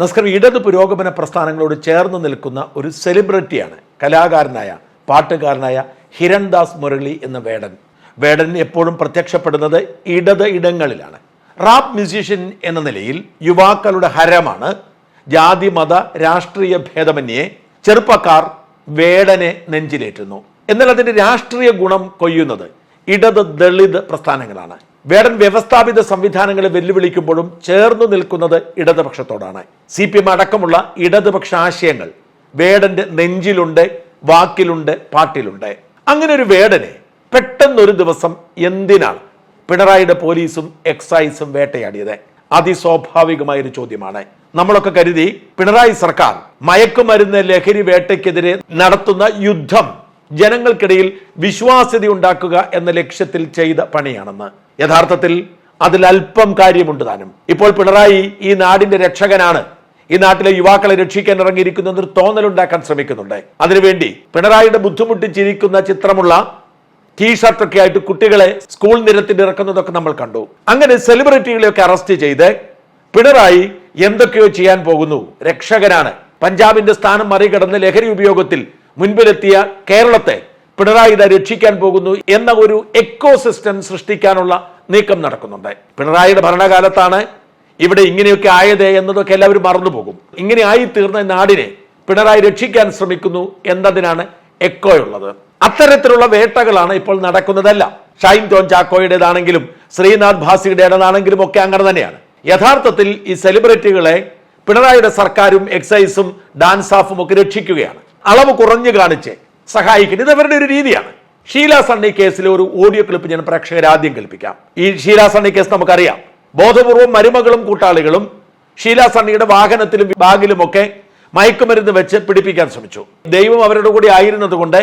നസ്കർ ഇടത് പുരോഗമന പ്രസ്ഥാനങ്ങളോട് ചേർന്ന് നിൽക്കുന്ന ഒരു സെലിബ്രിറ്റിയാണ് കലാകാരനായ പാട്ടുകാരനായ ഹിരൺദാസ് മുരളി എന്ന വേടൻ. വേടൻ എപ്പോഴും പ്രത്യക്ഷപ്പെടുന്നത് ഇടത് ഇടങ്ങളിലാണ്. റാപ്പ് മ്യൂസീഷ്യൻ എന്ന നിലയിൽ യുവാക്കളുടെ ഹരമാണ് ജാതി മത രാഷ്ട്രീയ ഭേദമന്യേ ചെറുപ്പക്കാർ വേടനെ നെഞ്ചിലേറ്റുന്നു. എന്നാൽ അതിന്റെ രാഷ്ട്രീയ ഗുണം കൊയ്യുന്നത് ഇടത് ദളിത് പ്രസ്ഥാനങ്ങളാണ്. വേടൻ വ്യവസ്ഥാപിത സംവിധാനങ്ങളെ വെല്ലുവിളിക്കുമ്പോഴും ചേർന്നു നിൽക്കുന്നത് ഇടതുപക്ഷത്തോടാണ്. സി പി എം അടക്കമുള്ള ഇടതുപക്ഷ ആശയങ്ങൾ വേടന്റെ നെഞ്ചിലുണ്ട് വാക്കിലുണ്ട് പാട്ടിലുണ്ട്. അങ്ങനെ ഒരു വേടനെ പെട്ടെന്നൊരു ദിവസം എന്തിനാണ് പിണറായിയുടെ പോലീസും എക്സൈസും വേട്ടയാടിയത്? അതിസ്വാഭാവികമായ ഒരു ചോദ്യമാണ്. നമ്മളൊക്കെ കരുതി പിണറായി സർക്കാർ മയക്കുമരുന്ന് ലഹരി വേട്ടയ്ക്കെതിരെ നടത്തുന്ന യുദ്ധം ജനങ്ങൾക്കിടയിൽ വിശ്വാസ്യത ഉണ്ടാക്കുക എന്ന ലക്ഷ്യത്തിൽ ചെയ്ത പണിയാണെന്ന്. യഥാർത്ഥത്തിൽ അതിൽ അല്പം കാര്യമുണ്ട് താനും. ഇപ്പോൾ പിണറായി ഈ നാടിന്റെ രക്ഷകനാണ്. ഈ നാട്ടിലെ യുവാക്കളെ രക്ഷിക്കാൻ ഇറങ്ങിയിരിക്കുന്ന ഒരു തോന്നലുണ്ടാക്കാൻ ശ്രമിക്കുന്നുണ്ട്. അതിനുവേണ്ടി പിണറായിയുടെ ബുദ്ധിമുട്ടിച്ചിരിക്കുന്ന ചിത്രമുള്ള ടീഷർട്ടൊക്കെ ആയിട്ട് കുട്ടികളെ സ്കൂൾ നിരത്തിൽ ഇറക്കുന്നതൊക്കെ നമ്മൾ കണ്ടു. അങ്ങനെ സെലിബ്രിറ്റികളെയൊക്കെ അറസ്റ്റ് ചെയ്ത് പിണറായി എന്തൊക്കെയോ ചെയ്യാൻ പോകുന്നു. രക്ഷകനാണ്. പഞ്ചാബിന്റെ സ്ഥാനം മറികടന്ന് ലഹരി ഉപയോഗത്തിൽ മുൻപിലെത്തിയ കേരളത്തെ പിണറായി ഇതാ രക്ഷിക്കാൻ പോകുന്നു എന്ന ഒരു എക്കോ സിസ്റ്റം സൃഷ്ടിക്കാനുള്ള നീക്കം നടക്കുന്നുണ്ട്. പിണറായിയുടെ ഭരണകാലത്താണ് ഇവിടെ ഇങ്ങനെയൊക്കെ ആയത് എന്നതൊക്കെ എല്ലാവരും മറന്നുപോകും. ഇങ്ങനെ ആയി തീർന്ന നാടിനെ പിണറായി രക്ഷിക്കാൻ ശ്രമിക്കുന്നു എന്നതിനാണ് എക്കോ ഉള്ളത്. അത്തരത്തിലുള്ള വേട്ടകളാണ് ഇപ്പോൾ നടക്കുന്നതല്ല. ഷൈൻ ടോൺ ചാക്കോയുടേതാണെങ്കിലും ശ്രീനാഥ് ഭാസിയുടേതാണെങ്കിലും ഒക്കെ അങ്ങനെ തന്നെയാണ്. യഥാർത്ഥത്തിൽ ഈ സെലിബ്രിറ്റികളെ പിണറായിയുടെ സർക്കാരും എക്സൈസും ഡാൻസ് ഓഫും ഒക്കെ രക്ഷിക്കുകയാണ്. അളവ് കുറഞ്ഞു കാണിച്ച്. സഹായിക്കുന്നത് ഇത് അവരുടെ ഒരു രീതിയാണ്. ഷീല സണ്ണി കേസിലെ ഒരു ഓഡിയോ ക്ലിപ്പ് ഞാൻ പ്രേക്ഷകരെ ആദ്യം കേൾപ്പിക്കാം. ഈ ഷീല സണ്ണി കേസ് നമുക്കറിയാം. ബോധപൂർവം മരുമകളും കൂട്ടാളികളും ഷീല സണ്ണിയുടെ വാഹനത്തിലും ബാഗിലുമൊക്കെ മയക്കുമരുന്ന് വെച്ച് പിടിപ്പിക്കാൻ ശ്രമിച്ചു. ദൈവം അവരുടെ കൂടി ആയിരുന്നതുകൊണ്ട്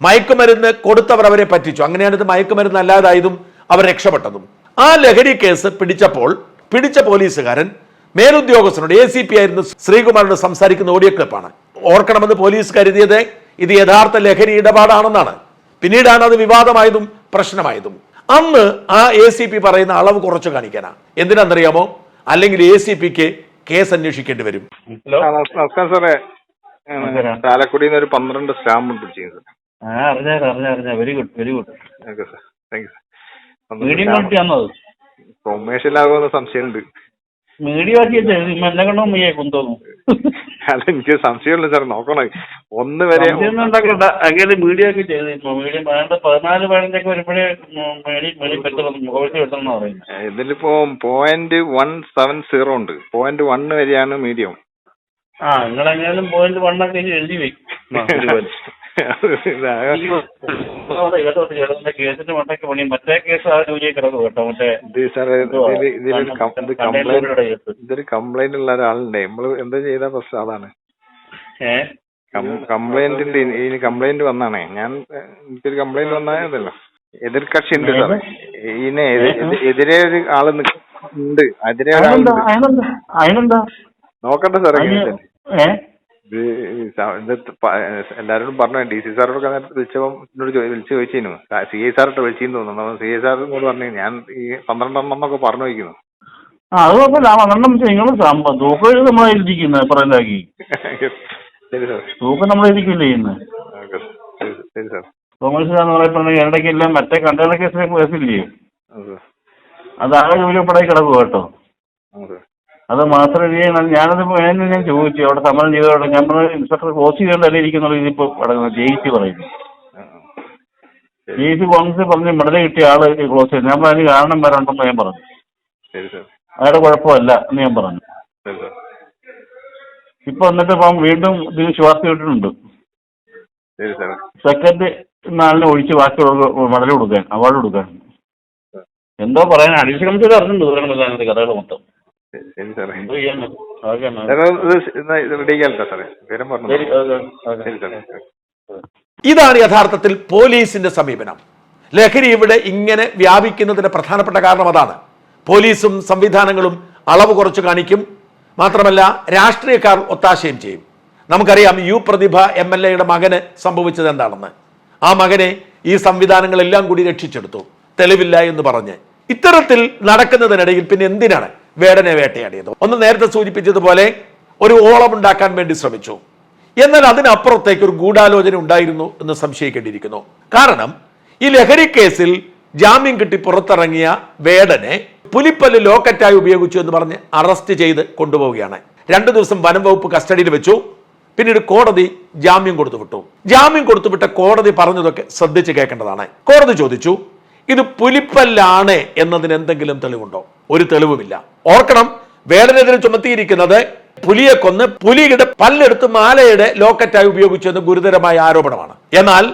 മയക്കുമരുന്ന് കൊടുത്തവർ അവരെ പറ്റിച്ചു. അങ്ങനെയാണ് ഇത് മയക്കുമരുന്ന് അല്ലാതായതും അവർ രക്ഷപ്പെട്ടതും. ആ ലഹരി കേസ് പിടിച്ചപ്പോൾ പിടിച്ച പോലീസുകാരൻ മേലുദ്യോഗസ്ഥനോട് എ സി പി ആയിരുന്നു ശ്രീകുമാറിനോട് സംസാരിക്കുന്ന ഓഡിയോ ക്ലിപ്പാണ് ഓർക്കണമെന്ന് പോലീസ് കരുതിയത് ഇത് യഥാർത്ഥ ലഹരി ഇടപാടാണെന്നാണ്. പിന്നീടാണ് അത് വിവാദമായതും പ്രശ്നമായതും. അന്ന് ആ എ സി പി പറയുന്ന അളവ് കുറച്ച് കാണിക്കാനാ. എന്തിനാണെന്നറിയാമോ? അല്ലെങ്കിൽ എ സി പിക്ക് കേസ് അന്വേഷിക്കേണ്ടി വരും. നമസ്കാരം സാറേ. ചാലക്കുടിയിൽ നിന്ന് ഒരു പന്ത്രണ്ട് സ്റ്റാമ്പ് പിടിച്ചിരുന്നു സാർ ആ അറിഞ്ഞാ അറിഞ്ഞാ അറിഞ്ഞാ. Very good very good okay sir. Thank you അത്? കൊമേഴ്ഷ്യലാകുമെന്ന് സംശയമുണ്ട്. മീഡിയ എന്നെ കൊണ്ടോ അല്ല എനിക്ക് സംശയമുണ്ട് സാർ നോക്കണം. ഒന്ന് വരെ ഉണ്ടാക്കണ്ട. അങ്ങനെ മീഡിയം ഒക്കെ ചെയ്ത് മീഡിയം പതിനാല് പതിനഞ്ചൊക്കെ വരുമ്പോഴേ ഇതിലിപ്പോ പോയിന്റ് വൺ സെവൻ സീറോ ഉണ്ട്. പോയിന്റ് വൺ വരെയാണ് മീഡിയം ആ നിങ്ങളെങ്ങനെയാലും പോയിന്റ് വണ്ണൊക്കെ എഴുതി വെക്കും കേസിന്റെ മണ്ടൊക്കെ പണി മറ്റേ കേസ് ആ ജോലിയെ കിടക്കും കേട്ടോ മറ്റേ ഇത് സാറേ ഇതിൽ ഇതിലൊരു കംപ്ലൈന്റ് കണ്ടെയ്നറുടെ ഇതൊരു കംപ്ലൈന്റ് ഉള്ള ഒരാളുണ്ട്. നമ്മൾ എന്താ ചെയ്ത പ്രശ്നം? അതാണ്. ഏഹ് കംപ്ലൈന്റിന്റെ ഇനി കംപ്ലൈന്റ് വന്നാണേ. ഞാൻ എനിക്കൊരു കംപ്ലൈന്റ് വന്നായതല്ലോ എതിർകക്ഷി ഉണ്ട് സാറേ ഇതിനെ എതി- എതി- എതിരെ ഒരു ആൾ ഉണ്ട്. എതിരെ ഒരാളുണ്ട്. നോക്കട്ടെ സാറേ അതിന് ഇത് എല്ലാരോടും പറഞ്ഞു ഡി സി സാറോടൊക്കെ നേരത്തെ വിളിച്ചപ്പോൾ എന്നോട് ചോ- വിളിച്ച് ചോദിച്ചിരുന്നു. സി ഐ സാറിട്ട് വിളിച്ചിന്ന് തോന്നുന്നു. സി ഐ സാർ ഇങ്ങോട്ട് പറഞ്ഞു ഞാൻ ഈ പന്ത്രണ്ടെണ്ണം എന്നൊക്കെ പറഞ്ഞു വയ്ക്കുന്നു ആ അത് കുഴപ്പമില്ല. പന്ത്രണ്ട് വെച്ചാൽ നിങ്ങൾ തൂക്കം നമ്മളായിരിക്കുന്നത് പറയുന്നതാക്കി തൂക്കം നമ്മളായിരിക്കില്ലേ ചെയ്യുന്നത് ശരി സാർ. കോമേഴ്സ് എന്ന് പറയുമ്പോൾ ഇടയ്ക്കെല്ലാം മറ്റേ കണ്ടെയ്നർ കേസിലെ കേസില്ലേ? അത് ആകെ ജോലിപ്പെടായി കിടക്കും കേട്ടോ. അത് മാത്രം ചെയ്യണം ഞാനത് വേണമെന്ന് ഞാൻ ചോദിച്ചു. അവിടെ സമരം ചെയ്തോടെ ഞാൻ പറഞ്ഞു ഇൻസ്പെക്ടർ ക്ലോസ് ചെയ്തോണ്ടല്ലേ ഇരിക്കുന്നുള്ള ഇതിപ്പോ കിടക്കുന്നത് ജയിച്ച് പറയുന്നു. ജയിച്ച് കോൺഗ്രസ് പറഞ്ഞ് മെഡൽ കിട്ടിയ ആൾ ക്ലോസ് ചെയ്തു. ഞാൻ പറഞ്ഞു കാരണം വരണ്ടെന്ന് ഞാൻ പറഞ്ഞു. അയാളുടെ കുഴപ്പമല്ല എന്ന് ഞാൻ പറഞ്ഞു. ഇപ്പൊ എന്നിട്ട് ഇപ്പം വീണ്ടും ഇതിന് ശ്വാസം കിട്ടുന്നുണ്ട് സെക്കൻഡ് നാളിനെ ഒഴിച്ച് ബാക്കിയുള്ള മെഡൽ കൊടുക്കാൻ അവാർഡ് കൊടുക്കാൻ. എന്തോ പറയാൻ അഡീഷണൽ കമ്മിറ്റി അറിഞ്ഞിട്ടുണ്ട് കഥകൾ മൊത്തം. ശരി- സാറേ സാറേ. വിവരം പറഞ്ഞു. ശരി സാറേ. ഇതാണ് യഥാർത്ഥത്തിൽ പോലീസിന്റെ സമീപനം. ലഹരി ഇവിടെ ഇങ്ങനെ വ്യാപിക്കുന്നതിന്റെ പ്രധാനപ്പെട്ട കാരണം അതാണ്. പോലീസും സംവിധാനങ്ങളും അളവ് കുറച്ച് കാണിക്കും. മാത്രമല്ല രാഷ്ട്രീയക്കാർ ഒത്താശയും ചെയ്യും. നമുക്കറിയാം യു പ്രതിഭ എം എൽ എയുടെ മകന് സംഭവിച്ചത് എന്താണെന്ന്. ആ മകനെ ഈ സംവിധാനങ്ങളെല്ലാം കൂടി രക്ഷിച്ചെടുത്തു. തെളിവില്ല എന്ന് പറഞ്ഞ്. ഇത്തരത്തിൽ നടക്കുന്നതിനിടയിൽ പിന്നെ എന്തിനാണ് വേടനെ വേട്ടയാടിയത്. ഒന്ന് നേരത്തെ സൂചിപ്പിച്ചതുപോലെ ഒരു ഓളം ഉണ്ടാക്കാൻ വേണ്ടി ശ്രമിച്ചു. എന്നാൽ അതിനപ്പുറത്തേക്ക് ഒരു ഗൂഢാലോചന ഉണ്ടായിരുന്നു എന്ന് സംശയിക്കേണ്ടിയിരിക്കുന്നു. കാരണം ഈ ലഹരി കേസിൽ ജാമ്യം കിട്ടി പുറത്തിറങ്ങിയ വേടനെ പുലിപ്പല്ല് ലോക്കറ്റായി ഉപയോഗിച്ചു എന്ന് പറഞ്ഞ് അറസ്റ്റ് ചെയ്ത് കൊണ്ടുപോവുകയാണ്. രണ്ടു ദിവസം വനം വകുപ്പ് കസ്റ്റഡിയിൽ വെച്ചു. പിന്നീട് കോടതി ജാമ്യം കൊടുത്തു വിട്ടു ജാമ്യം കൊടുത്തുവിട്ട കോടതി പറഞ്ഞതൊക്കെ ശ്രദ്ധിച്ച് കേൾക്കേണ്ടതാണ്. കോടതി ചോദിച്ചു ഇത് പുലിപ്പല്ലാണ് എന്നതിന് എന്തെങ്കിലും തെളിവുണ്ടോ? ഒരു തെളിവുമില്ല. ഓർക്കണം വേടനെതിരെ ചുമത്തിയിരിക്കുന്നത് പുലിയെ കൊന്ന് പുലിയുടെ പല്ലെടുത്ത് മാലയുടെ ലോക്കറ്റായി ഉപയോഗിച്ചു എന്ന് ഗുരുതരമായ ആരോപണമാണ്. എന്നാൽ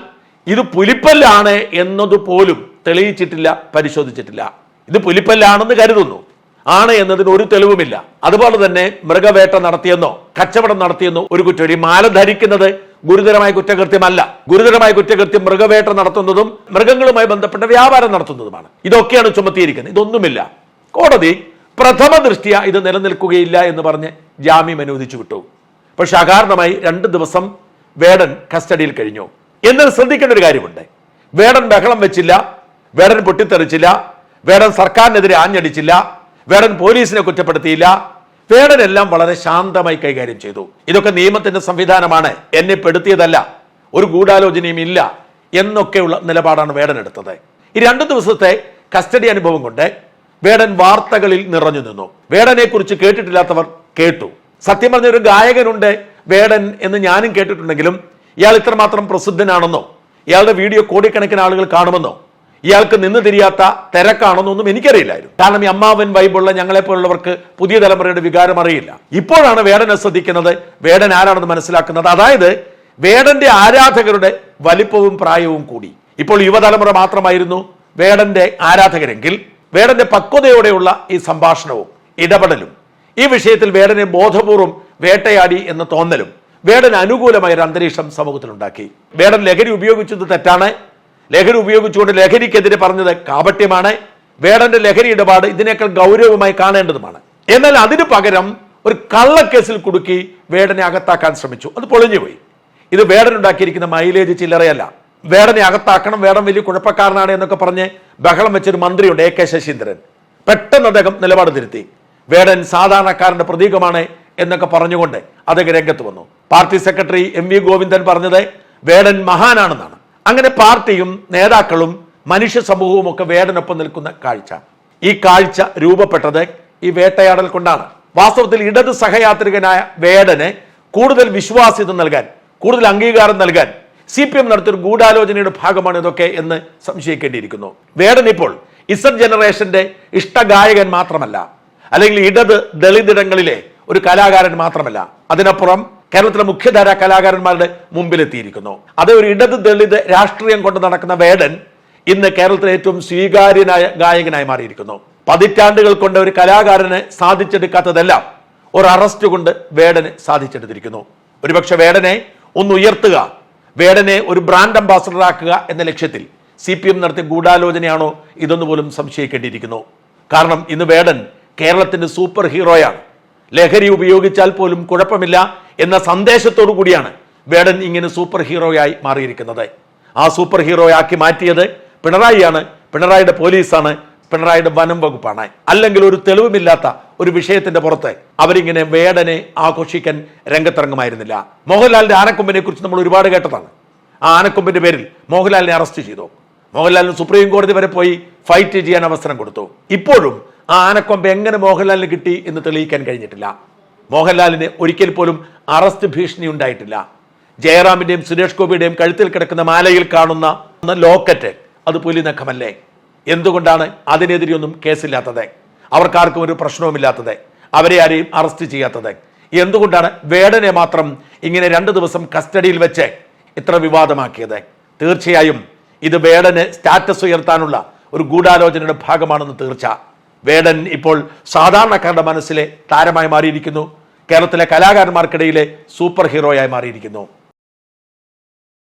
ഇത് പുലിപ്പല്ലാണ് എന്നതുപോലും തെളിയിച്ചിട്ടില്ല പരിശോധിച്ചിട്ടില്ല. ഇത് പുലിപ്പല്ലാണെന്ന് കരുതുന്നു. ആണ് എന്നതിന് ഒരു തെളിവുമില്ല. അതുപോലെ തന്നെ മൃഗവേട്ട നടത്തിയെന്നോ കച്ചവടം നടത്തിയെന്നോ ഒരു കുറ്റവാളി മാല ധരിക്കുന്നത് ഗുരുതരമായ കുറ്റകൃത്യമല്ല. ഗുരുതരമായ കുറ്റകൃത്യം മൃഗവേട്ട നടത്തുന്നതും മൃഗങ്ങളുമായി ബന്ധപ്പെട്ട വ്യാപാരം നടത്തുന്നതുമാണ്. ഇതൊക്കെയാണ് ചുമത്തിയിരിക്കുന്നത്. ഇതൊന്നുമില്ല. കോടതി പ്രഥമ ദൃഷ്ടിയ ഇത് നിലനിൽക്കുകയില്ല എന്ന് പറഞ്ഞ് ജാമ്യം അനുവദിച്ചു വിട്ടു. പക്ഷെ അകാരണമായി രണ്ട് ദിവസം വേടൻ കസ്റ്റഡിയിൽ കഴിഞ്ഞു. എന്നാൽ ശ്രദ്ധിക്കേണ്ട ഒരു കാര്യമുണ്ട്. വേടൻ ബഹളം വെച്ചില്ല വേടൻ പൊട്ടിത്തെറിച്ചില്ല വേടൻ സർക്കാരിനെതിരെ ആഞ്ഞടിച്ചില്ല വേടൻ പോലീസിനെ കുറ്റപ്പെടുത്തിയില്ല വേടനെല്ലാം വളരെ ശാന്തമായി കൈകാര്യം ചെയ്തു. ഇതൊക്കെ നിയമത്തിന്റെ സംവിധാനമാണ്. എന്നെ പെടുത്തിയതല്ല. ഒരു ഗൂഢാലോചനയും ഇല്ല എന്നൊക്കെയുള്ള നിലപാടാണ് വേടൻ എടുത്തത്. ഈ രണ്ട് ദിവസത്തെ കസ്റ്റഡി അനുഭവം കൊണ്ട് വേടൻ വാർത്തകളിൽ നിറഞ്ഞു നിന്നു. വേടനെ കുറിച്ച് കേട്ടിട്ടില്ലാത്തവർ കേട്ടു. സത്യം പറഞ്ഞ ഒരു ഗായകനുണ്ട് വേടൻ എന്ന് ഞാനും കേട്ടിട്ടുണ്ടെങ്കിലും ഇയാൾ ഇത്രമാത്രം പ്രസിദ്ധനാണെന്നോ ഇയാളുടെ വീഡിയോ കോടിക്കണക്കിന് ആളുകൾ കാണുമെന്നോ ഇയാൾക്ക് നിന്ന് തിരിയാത്ത തിരക്കാണെന്നൊന്നും എനിക്കറിയില്ലായിരുന്നു. കാരണം ഈ അമ്മാവൻ വൈബുള്ള ഞങ്ങളെ പോലുള്ളവർക്ക് പുതിയ തലമുറയുടെ വികാരം അറിയില്ല. ഇപ്പോഴാണ് വേടനെ ശ്രദ്ധിക്കുന്നത്. വേടൻ ആരാണെന്ന് മനസ്സിലാക്കുന്നത്. അതായത് വേടന്റെ ആരാധകരുടെ വലിപ്പവും പ്രായവും കൂടി. ഇപ്പോൾ യുവതലമുറ മാത്രമായിരുന്നു വേടന്റെ ആരാധകരെങ്കിൽ വേടന്റെ പക്വതയോടെയുള്ള ഈ സംഭാഷണവും ഇടപെടലും ഈ വിഷയത്തിൽ വേടനെ ബോധപൂർവം വേട്ടയാടി എന്ന തോന്നലും വേടന് അനുകൂലമായ ഒരു അന്തരീക്ഷം സമൂഹത്തിലുണ്ടാക്കി. വേടൻ ലഹരി ഉപയോഗിച്ചത് തെറ്റാണ്. ലഹരി ഉപയോഗിച്ചുകൊണ്ട് ലഹരിക്കെതിരെ പറഞ്ഞത് കാപട്യമാണ്. വേടന്റെ ലഹരി ഇടപാട് ഇതിനേക്കാൾ ഗൗരവമായി കാണേണ്ടതുമാണ്. എന്നാൽ അതിനു പകരം ഒരു കള്ളക്കേസിൽ കുടുക്കി വേടനെ അകത്താക്കാൻ ശ്രമിച്ചു. അത് പൊളിഞ്ഞുപോയി. ഇത് വേടൻ ഉണ്ടാക്കിയിരിക്കുന്ന മൈലേജ് ചില്ലറയല്ല. വേടനെ അകത്താക്കണം വേടൻ വലിയ കുഴപ്പക്കാരനാണ് എന്നൊക്കെ പറഞ്ഞ് ബഹളം വെച്ചൊരു മന്ത്രിയുണ്ട് എ കെ ശശീന്ദ്രൻ. പെട്ടെന്ന് അദ്ദേഹം നിലപാട് തിരുത്തി. വേടൻ സാധാരണക്കാരന്റെ പ്രതീകമാണ് എന്നൊക്കെ പറഞ്ഞുകൊണ്ട് അദ്ദേഹം രംഗത്ത് വന്നു. Party secretary M V Govindan പറഞ്ഞത് വേടൻ മഹാനാണെന്നാണ്. അങ്ങനെ പാർട്ടിയും നേതാക്കളും മനുഷ്യ സമൂഹവും ഒക്കെ വേടനൊപ്പം നിൽക്കുന്ന കാഴ്ച. ഈ കാഴ്ച രൂപപ്പെട്ടത് ഈ വേട്ടയാടൽ കൊണ്ടാണ്. വാസ്തവത്തിൽ ഇടത് സഹയാത്രികനായ വേടന് കൂടുതൽ വിശ്വാസ്യത നൽകാൻ കൂടുതൽ അംഗീകാരം നൽകാൻ സി പി എം നടത്തിയൊരു ഗൂഢാലോചനയുടെ ഭാഗമാണ് ഇതൊക്കെ എന്ന് സംശയിക്കേണ്ടിയിരിക്കുന്നു. വേടൻ ഇപ്പോൾ ഇസഡ് ജനറേഷന്റെ ഇഷ്ടഗായകൻ മാത്രമല്ല അല്ലെങ്കിൽ ഇടത് ദളിതിടങ്ങളിലെ ഒരു കലാകാരൻ മാത്രമല്ല. അതിനപ്പുറം കേരളത്തിലെ മുഖ്യധാര കലാകാരന്മാരുടെ മുമ്പിലെത്തിയിരിക്കുന്നു. അത് ഒരു ഇടത് ദളിത് രാഷ്ട്രീയം കൊണ്ട് നടക്കുന്ന വേടൻ ഇന്ന് കേരളത്തിലെ ഏറ്റവും സ്വീകാര്യനായ ഗായകനായി മാറിയിരിക്കുന്നു. പതിറ്റാണ്ടുകൾ കൊണ്ട് ഒരു കലാകാരന് സാധിച്ചെടുക്കാത്തതെല്ലാം ഒരു അറസ്റ്റ് കൊണ്ട് വേടന് സാധിച്ചെടുത്തിരിക്കുന്നു. ഒരുപക്ഷെ വേടനെ ഒന്ന് ഉയർത്തുക വേടനെ ഒരു ബ്രാൻഡ് അംബാസഡർ ആക്കുക എന്ന ലക്ഷ്യത്തിൽ സി പി എം നടത്തിയ ഗൂഢാലോചനയാണോ ഇതൊന്നു പോലും സംശയിക്കേണ്ടിയിരിക്കുന്നു. കാരണം ഇന്ന് വേടൻ കേരളത്തിന്റെ സൂപ്പർ ഹീറോയാണ്. ലഹരി ഉപയോഗിച്ചാൽ പോലും കുഴപ്പമില്ല എന്ന സന്ദേശത്തോടു കൂടിയാണ് വേടൻ ഇങ്ങനെ സൂപ്പർ ഹീറോയായി മാറിയിരിക്കുന്നത്. ആ സൂപ്പർ ഹീറോയാക്കി മാറ്റിയത് പിണറായിയാണ്. പിണറായിയുടെ പോലീസാണ്. പിണറായിയുടെ വനം വകുപ്പാണ്. അല്ലെങ്കിൽ ഒരു തെളിവുമില്ലാത്ത ഒരു വിഷയത്തിന്റെ പുറത്ത് അവരിങ്ങനെ വേടനെ ആഘോഷിക്കാൻ രംഗത്തിറങ്ങുമായിരുന്നില്ല. മോഹൻലാലിന്റെ ആനക്കൊമ്പിനെ കുറിച്ച് നമ്മൾ ഒരുപാട് കേട്ടതാണ്. ആ ആനക്കൊമ്പിന്റെ പേരിൽ മോഹൻലാലിനെ അറസ്റ്റ് ചെയ്തു. മോഹൻലാലിന് സുപ്രീം കോടതി വരെ പോയി ഫൈറ്റ് ചെയ്യാൻ അവസരം കൊടുത്തു. ഇപ്പോഴും ആ ആനക്കൊമ്പ് എങ്ങനെ മോഹൻലാലിന് കിട്ടി എന്ന് തെളിയിക്കാൻ കഴിഞ്ഞിട്ടില്ല. മോഹൻലാലിന് ഒരിക്കൽ പോലും അറസ്റ്റ് ഭീഷണി ഉണ്ടായിട്ടില്ല. ജയറാമിന്റെയും സുരേഷ് ഗോപിയുടെയും കഴുത്തിൽ കിടക്കുന്ന മാലയിൽ കാണുന്ന ലോക്കറ്റ് അത് പുലി നഖമല്ലേ? എന്തുകൊണ്ടാണ് അതിനെതിരെയൊന്നും കേസില്ലാത്തത്? അവർക്കാർക്കും ഒരു പ്രശ്നവുമില്ലാത്തത്. അവരെ ആരെയും അറസ്റ്റ് ചെയ്യാത്തത്. എന്തുകൊണ്ടാണ് വേടനെ മാത്രം ഇങ്ങനെ രണ്ട് ദിവസം കസ്റ്റഡിയിൽ വെച്ച് ഇത്ര വിവാദമാക്കിയത്? തീർച്ചയായും ഇത് വേടന് സ്റ്റാറ്റസ് ഉയർത്താനുള്ള ഒരു ഗൂഢാലോചനയുടെ ഭാഗമാണെന്ന് തീർച്ച. വേടൻ ഇപ്പോൾ സാധാരണക്കാരുടെ മനസ്സിലെ താരമായി മാറിയിരിക്കുന്നു. കേരളത്തിലെ കലാകാരന്മാർക്കിടയിലെ സൂപ്പർ ഹീറോയായി മാറിയിരിക്കുന്നു.